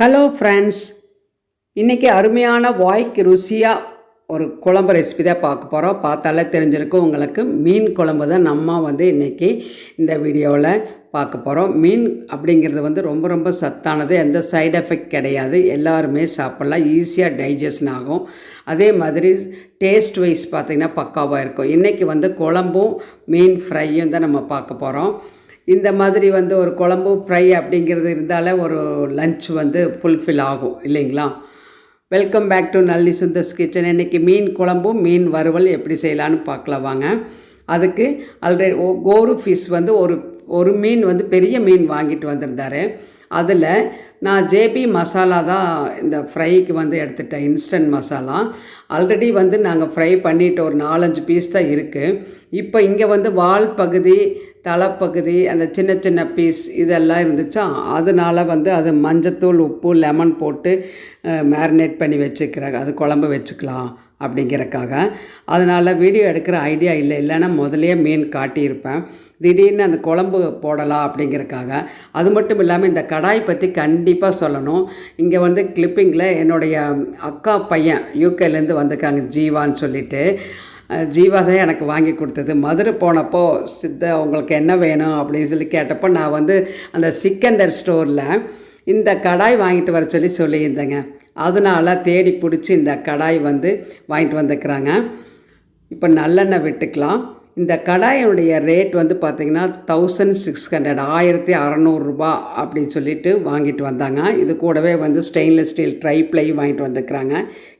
Hello friends இன்றைக்கி அருமையான வாய்க்கு ருசியாக ஒரு குழம்பு ரெசிபி தான் பார்க்க போகிறோம் பார்த்தாலே தெரிஞ்சிருக்கும் உங்களுக்கு. மீன் குழம்பு தான் நம்ம வந்து இன்றைக்கி இந்த வீடியோவில் பார்க்க போகிறோம் மீன் அப்படிங்கிறது வந்து ரொம்ப ரொம்ப சத்தானது. எந்த சைடு எஃபெக்ட் கிடையாது. எல்லாருமே சாப்பிட்லாம். ஈஸியாக டைஜஷன் ஆகும். அதே மாதிரி டேஸ்ட் வைஸ் பார்த்திங்கன்னா பக்காவாக இருக்கும். இன்றைக்கி வந்து குழம்பும் மீன் ஃப்ரையும் தான் நம்ம பார்க்க போகிறோம் இந்த மாதிரி வந்து ஒரு குழம்பு ஃப்ரை அப்படிங்கிறது இருந்தாலே ஒரு லஞ்ச் வந்து ஃபுல்ஃபில் ஆகும் இல்லைங்களா? Welcome back to Nalli Sundar's kitchen இன்றைக்கி மீன் குழம்பும் மீன் வறுவல் எப்படி செய்யலான்னு பார்க்கலாம் வாங்க. அதுக்கு ஆல்ரெடி கோரு ஃபிஷ் வந்து ஒரு ஒரு மீன் வந்து பெரிய மீன் வாங்கிட்டு வந்திருந்தாரு. அதில் நான் ஜேபி மசாலா தான் இந்த ஃப்ரைக்கு வந்து எடுத்துட்டேன் இன்ஸ்டன்ட் மசாலா. ஆல்ரெடி வந்து நாங்கள் ஃப்ரை பண்ணிட்டு ஒரு நாலஞ்சு பீஸ் தான் இருக்குது இப்போ இங்கே வந்து வால் பகுதி தலைப்பகுதி அந்த சின்ன சின்ன பீஸ் இதெல்லாம் இருந்துச்சா? அதனால வந்து அது மஞ்சத்தூள் உப்பு லெமன் போட்டு மேரினேட் பண்ணி வச்சுக்கிறாங்க அது குழம்பு வச்சுக்கலாம். அப்படிங்கிறக்காக. அதனால் வீடியோ எடுக்கிற ஐடியா இல்லை இல்லைன்னா முதலே மீன் காட்டியிருப்பேன். திடீர்னு அந்த குழம்பு போடலாம் அப்படிங்கிறக்காக. அது மட்டும் இல்லாமல் இந்த கடாய் பற்றி கண்டிப்பாக சொல்லணும். இங்கே வந்து கிளிப்பிங்கில் என்னுடைய அக்கா பையன் யூகேலேருந்து வந்திருக்காங்க ஜீவான்னு சொல்லிட்டு. ஜீவா தான் எனக்கு வாங்கி கொடுத்தது. மதுரை போனப்போ சித்த உங்களுக்கு என்ன வேணும்? அப்படின்னு சொல்லி கேட்டப்போ நான் வந்து அந்த சிக்கந்தர் ஸ்டோரில் இந்த கடாய் வாங்கிட்டு வர சொல்லி சொல்லியிருந்தேங்க. அதனால் தேடி பிடிச்சி இந்த கடாய் வந்து வாங்கிட்டு வந்துக்கிறாங்க இப்போ நல்லெண்ணெய் விட்டுக்கலாம். இந்த கடாயினுடைய ரேட் வந்து பார்த்திங்கன்னா தௌசண்ட் சிக்ஸ் ஹண்ட்ரட் ஆயிரத்தி அறநூறுரூபா அப்படின்னு சொல்லிட்டு வாங்கிட்டு வந்தாங்க. இது கூடவே வந்து ஸ்டெயின்லெஸ் ஸ்டீல் ட்ரை ப்ளை வாங்கிட்டு வந்துக்கிறாங்க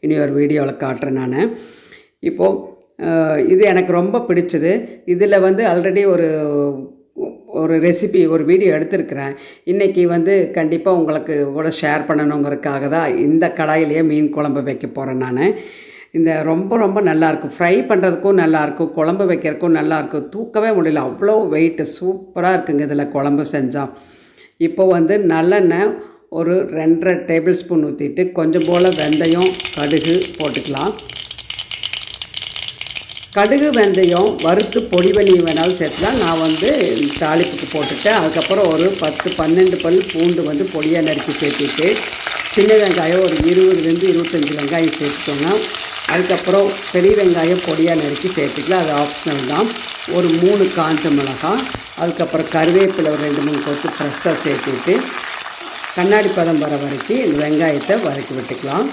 இனி ஒரு வீடியோவில் காட்டுறேன் நான். இப்போது இது எனக்கு ரொம்ப பிடிச்சது. இதில் வந்து ஆல்ரெடி ஒரு ஒரு ரெசிபி ஒரு வீடியோ எடுத்திருக்கிறேன். இன்றைக்கி வந்து கண்டிப்பாக உங்களுக்கு கூட ஷேர் பண்ணணுங்கிறதுக்காக தான் இந்த கடாயிலேயே மீன் குழம்பு வைக்க போகிறேன் நான். இந்த ரொம்ப ரொம்ப நல்லாயிருக்கும் ஃப்ரை பண்ணுறதுக்கும் நல்லாயிருக்கும் குழம்பு வைக்கிறதுக்கும் நல்லாயிருக்கும் தூக்கவே முடியல. அவ்வளோ வெயிட்டு சூப்பராக இருக்குங்க இதில் குழம்பு செஞ்சால் இப்போ வந்து நல்லெண்ணெய் ஒரு ரெண்டரை டேபிள் ஸ்பூன் ஊற்றிட்டு கொஞ்சம் போல் வெந்தயம் கடுகு போட்டுக்கலாம். கடுகு வெந்தயம் வறுத்து பொடி பண்ணி வேணாலும் சேர்த்துலாம் நான் வந்து தாளிப்புக்கு போட்டுட்டேன். அதுக்கப்புறம் ஒரு பத்து பன்னெண்டு பல் பூண்டு வந்து பொடியாக நறுக்கி சேர்த்துட்டு சின்ன வெங்காயம் ஒரு இருபதுலேருந்து இருபத்தஞ்சி வெங்காயம் சேர்த்துக்கோங்க. அதுக்கப்புறம் பெரிய வெங்காயம் பொடியாக நறுக்கி சேர்த்துக்கலாம். அது ஆப்ஷனல் தான். ஒரு மூணு காஞ்ச மிளகாய் அதுக்கப்புறம் கருவேப்பிலை ஒரு ரெண்டு மூணு கொத்து ஃப்ரெஷ்ஷாக சேர்த்துட்டு கண்ணாடி பதம் வர வரைக்கும் இந்த வெங்காயத்தை வதக்கி விட்டுக்கலாம்.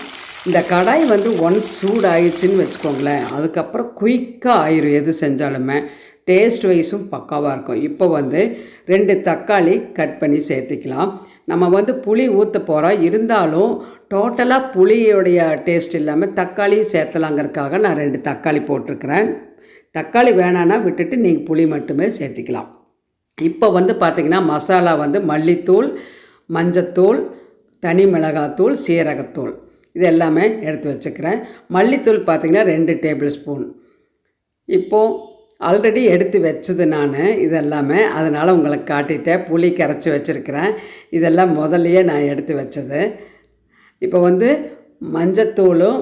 இந்த கடாய் வந்து ஒன்ஸ் சூடு ஆயிடுச்சுன்னு வச்சுக்கோங்களேன் அதுக்கப்புறம் குயிக்காக ஆயிரும் எது செஞ்சாலுமே. டேஸ்ட் வைஸும் பக்காவாக இருக்கும். இப்போ வந்து ரெண்டு தக்காளி கட் பண்ணி சேர்த்துக்கலாம். நம்ம வந்து புளி ஊற்ற போகிறோம் இருந்தாலும் டோட்டலாக புளியோடைய டேஸ்ட் இல்லாமல் தக்காளியும் சேர்த்தலாங்கிறதுக்காக நான் ரெண்டு தக்காளி போட்டிருக்கிறேன். தக்காளி வேணான்னா விட்டுட்டு நீங்கள் புளி மட்டுமே சேர்த்திக்கலாம். இப்போ வந்து பார்த்திங்கன்னா மசாலா வந்து மல்லித்தூள் மஞ்சத்தூள் தனி மிளகாத்தூள் சீரகத்தூள். இது எல்லாமே எடுத்து வச்சுக்கிறேன். மல்லித்தூள் பார்த்திங்கன்னா ரெண்டு டேபிள் ஸ்பூன். இப்போது ஆல்ரெடி எடுத்து வச்சது நான் இதெல்லாமே அதனால் உங்களுக்கு காட்டிட்டேன். புளி கரைச்சி வச்சுருக்கிறேன். இதெல்லாம் முதல்லையே நான் எடுத்து வச்சது. இப்போ வந்து மஞ்சத்தூளும்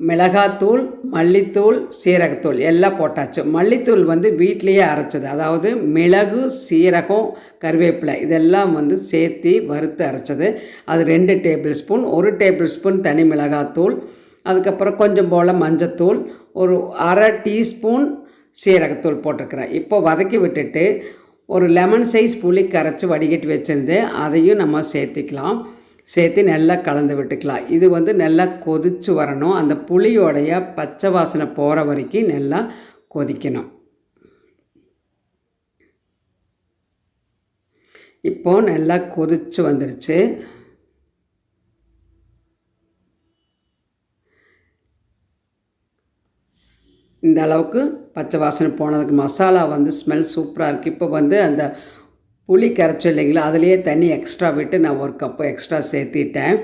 மிளகாத்தூள் மல்லித்தூள் சீரகத்தூள் எல்லாம் போட்டாச்சு. மல்லித்தூள் வந்து வீட்லேயே அரைச்சது. அதாவது மிளகு சீரகம் கருவேப்பிலை இதெல்லாம் வந்து சேர்த்து வறுத்து அரைச்சது. அது ரெண்டு டேபிள் ஸ்பூன் ஒரு டேபிள் ஸ்பூன் தனி மிளகாத்தூள் அதுக்கப்புறம் கொஞ்சம் போல் மஞ்சத்தூள் ஒரு அரை டீஸ்பூன் சீரகத்தூள் போட்டிருக்கிறேன். இப்போ வதக்கி விட்டுட்டு ஒரு லெமன் சைஸ் புளி கரைச்சி வடிகட்டி வச்சுருந்து அதையும் நம்ம சேர்த்திக்கலாம். சேர்த்து நல்லா கலந்து விட்டுக்கலாம். இது வந்து நல்லா கொதித்து வரணும். அந்த புளியோடைய பச்சை வாசனை போகிற வரைக்கும் நல்லா கொதிக்கணும். இப்போது நல்லா கொதித்து வந்துருச்சு. இந்த அளவுக்கு பச்சை வாசனை போனதுக்கு மசாலா வந்து ஸ்மெல் சூப்பராக இருக்குது இப்போ வந்து அந்த புளி கரைச்சி இல்லைங்களா அதுலேயே தண்ணி எக்ஸ்ட்ரா விட்டு நான் ஒரு கப்பு எக்ஸ்ட்ரா சேர்த்திட்டேன்.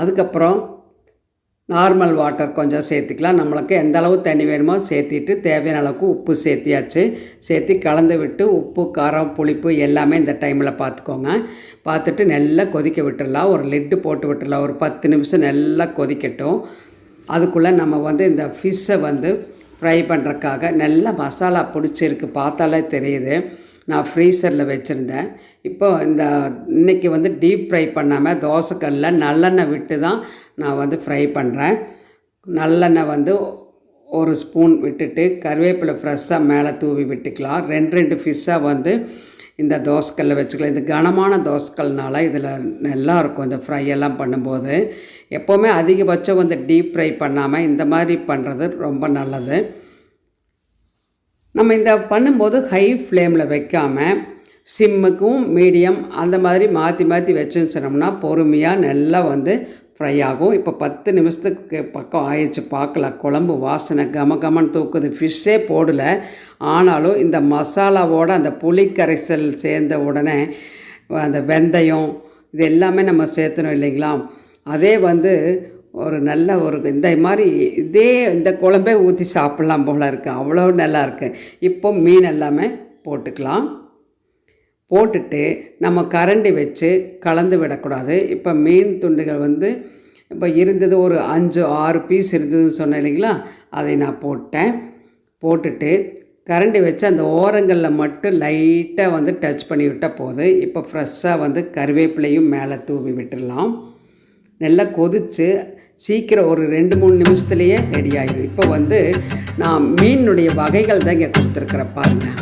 அதுக்கப்புறம் நார்மல் வாட்டர் கொஞ்சம் சேர்த்துக்கலாம். நம்மளுக்கு எந்த அளவு தண்ணி வேணுமோ சேர்த்திட்டு தேவையான அளவுக்கு உப்பு சேர்த்தியாச்சு. சேர்த்து கலந்து விட்டு உப்பு காரம் புளிப்பு எல்லாமே இந்த டைமில் பார்த்துக்கோங்க. பார்த்துட்டு நல்லா கொதிக்க விட்டுடலாம் ஒரு லெட்டு போட்டு விட்டுடலாம் ஒரு பத்து நிமிஷம் நல்லா கொதிக்கட்டும். அதுக்குள்ளே நம்ம வந்து இந்த ஃபிஷ்ஷை வந்து ஃப்ரை பண்ணுறக்காக நல்லா மசாலா பிடிச்சிருக்கு. பார்த்தாலே தெரியுது. நான் ஃப்ரீசரில் வச்சுருந்தேன். இப்போ இந்த இன்றைக்கி வந்து டீப் ஃப்ரை பண்ணாமல் தோசைக்கல்லில் நல்லெண்ணெய் விட்டு தான் நான் வந்து ஃப்ரை பண்ணுறேன் நல்லெண்ணெய் வந்து ஒரு ஸ்பூன் விட்டுட்டு கருவேப்பிலை ஃப்ரெஷ்ஷாக மேலே தூவி விட்டுக்கலாம். ரெண்டு ரெண்டு ஃபிஷ்ஷாக வந்து இந்த தோசைக்கல்ல வச்சுக்கலாம். இது கனமான தோசைக்கல்னால இதில் நல்லா இருக்கும் இந்த ஃப்ரை எல்லாம் பண்ணும்போது. எப்போவுமே அதிகபட்சம் வந்து டீப் ஃப்ரை பண்ணாமல் இந்த மாதிரி பண்ணுறது ரொம்ப நல்லது. நம்ம இந்த பண்ணும்போது ஹை ஃப்ளேமில் வைக்காமல் சிம்முக்கும் மீடியம் அந்த மாதிரி மாற்றி மாற்றி வச்சுன்னு சொன்னோம்னா பொறுமையாக நல்லா வந்து ஃப்ரை ஆகும். இப்போ பத்து நிமிஷத்துக்கு பக்கம் ஆயிடுச்சு பார்க்கலாம் குழம்பு வாசனை கம கமன்னு தூக்குது. ஃபிஷ்ஷே போடலை. ஆனாலும் இந்த மசாலாவோட அந்த புளி கரைசல் சேர்ந்த உடனே அந்த வெந்தயம் இது எல்லாமே நம்ம சேர்த்தணும் இல்லைங்களா? அதே வந்து ஒரு நல்ல ஒரு இந்த மாதிரி இதே இந்த குழம்பே ஊற்றி சாப்பிட்லாம் போல் இருக்குது அவ்வளோ நல்லா இருக்குது இப்போ மீன் எல்லாமே போட்டுக்கலாம். போட்டுட்டு நம்ம கரண்டி வச்சு கலந்து விடக்கூடாது. இப்போ மீன் துண்டுகள் வந்து இப்போ இருந்தது ஒரு அஞ்சு ஆறு பீஸ் இருந்ததுன்னு சொன்னேன் இல்லைங்களா? அதை நான் போட்டேன். போட்டுட்டு கரண்டி வச்சு அந்த ஓரங்களில் மட்டும் லைட்டாக வந்து டச் பண்ணி விட்டால் போதும் இப்போ ஃப்ரெஷ்ஷாக வந்து கருவேப்பிலையும் மேலே தூவி விட்டுடலாம். நல்லா கொதித்து சீக்கிரம் ஒரு ரெண்டு மூணு நிமிஷத்துலேயே ரெடி ஆகிடும் இப்போ வந்து நான் மீனுடைய வகைகள் தான் இங்கே கொடுத்துருக்குறேன் பாருங்கள்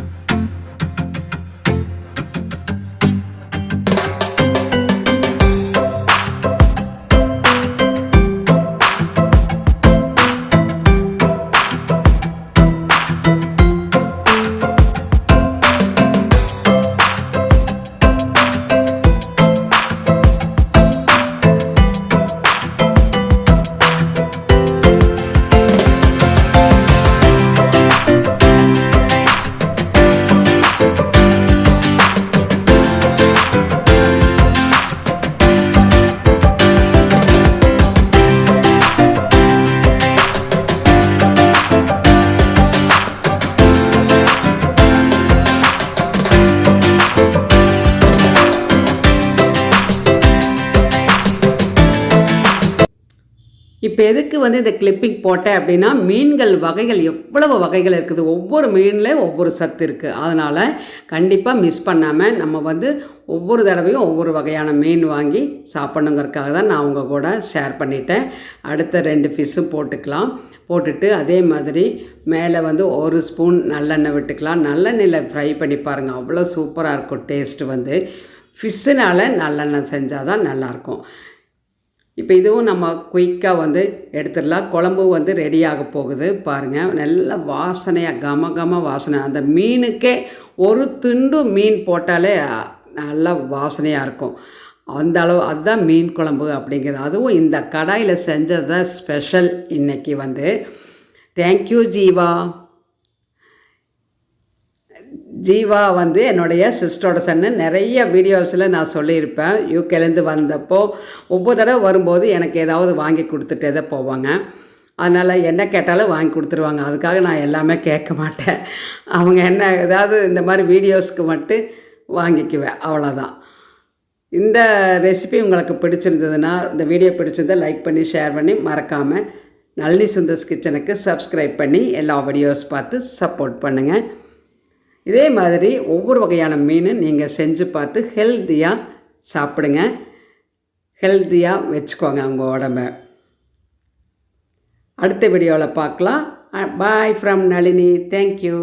இப்போ எதுக்கு வந்து இந்த கிளிப்பிங் போட்டேன் அப்படின்னா மீன்கள் வகைகள் எவ்வளவு வகைகள் இருக்குது? ஒவ்வொரு மீனில் ஒவ்வொரு சத்து இருக்குது அதனால் கண்டிப்பாக மிஸ் பண்ணாமல் நம்ம வந்து ஒவ்வொரு தடவையும் ஒவ்வொரு வகையான மீன் வாங்கி சாப்பிட்ணுங்கிறதுக்காக தான் நான் உங்கள் கூட ஷேர் பண்ணிட்டேன். அடுத்த ரெண்டு ஃபிஷ்ஷும் போட்டுக்கலாம். போட்டுட்டு அதே மாதிரி மேலே வந்து ஒரு ஸ்பூன் நல்லெண்ணெய் விட்டுக்கலாம். நல்லெண்ணெயில் ஃப்ரை பண்ணி பாருங்கள் அவ்வளோ சூப்பராக இருக்கும் டேஸ்ட்டு வந்து. ஃபிஷ்ஷுனால் நல்லெண்ணெய் செஞ்சால் தான் நல்லாயிருக்கும் இப்போ இதுவும் நம்ம குயிக்காக வந்து எடுத்துடலாம். குழம்பு வந்து ரெடியாக போகுது. பாருங்கள் நல்ல வாசனையாக கம கம வாசனை. அந்த மீனுக்கே ஒரு துண்டு மீன் போட்டாலே நல்லா வாசனையாக இருக்கும். அந்த அளவு அதுதான் மீன் குழம்பு அப்படிங்கிறது. அதுவும் இந்த கடாயில் செஞ்சது தான் ஸ்பெஷல் இன்றைக்கி வந்து. தேங்க்யூ ஜீவா. ஜீவா வந்து என்னுடைய சிஸ்டரோட சன்னு. நிறைய வீடியோஸில் நான் சொல்லியிருப்பேன். யூகேலேருந்து வந்தப்போ ஒவ்வொரு தடவை வரும்போது எனக்கு ஏதாவது வாங்கி கொடுத்துட்டே தான் போவாங்க. அதனால் என்ன கேட்டாலும் வாங்கி கொடுத்துருவாங்க. அதுக்காக நான் எல்லாமே கேட்க மாட்டேன். அவங்க என்ன ஏதாவது இந்த மாதிரி வீடியோஸ்க்கு மட்டும் வாங்கிக்குவேன். அவ்வளோதான் இந்த ரெசிபி உங்களுக்கு பிடிச்சிருந்ததுன்னா இந்த வீடியோ பிடிச்சிருந்தால் லைக் பண்ணி ஷேர் பண்ணி மறக்காமல் நளினி சுந்தர்ஸ் கிச்சனுக்கு சப்ஸ்கிரைப் பண்ணி எல்லா வீடியோஸ் பார்த்து சப்போர்ட் பண்ணுங்கள் இதே மாதிரி ஒவ்வொரு வகையான மீன் நீங்கள் செஞ்சு பார்த்து ஹெல்த்தியாக சாப்பிடுங்க. ஹெல்த்தியாக வச்சுக்கோங்க உங்கள் உடம்ப. அடுத்த வீடியோவில் பார்க்கலாம். Bye from Nalini. தேங்க்யூ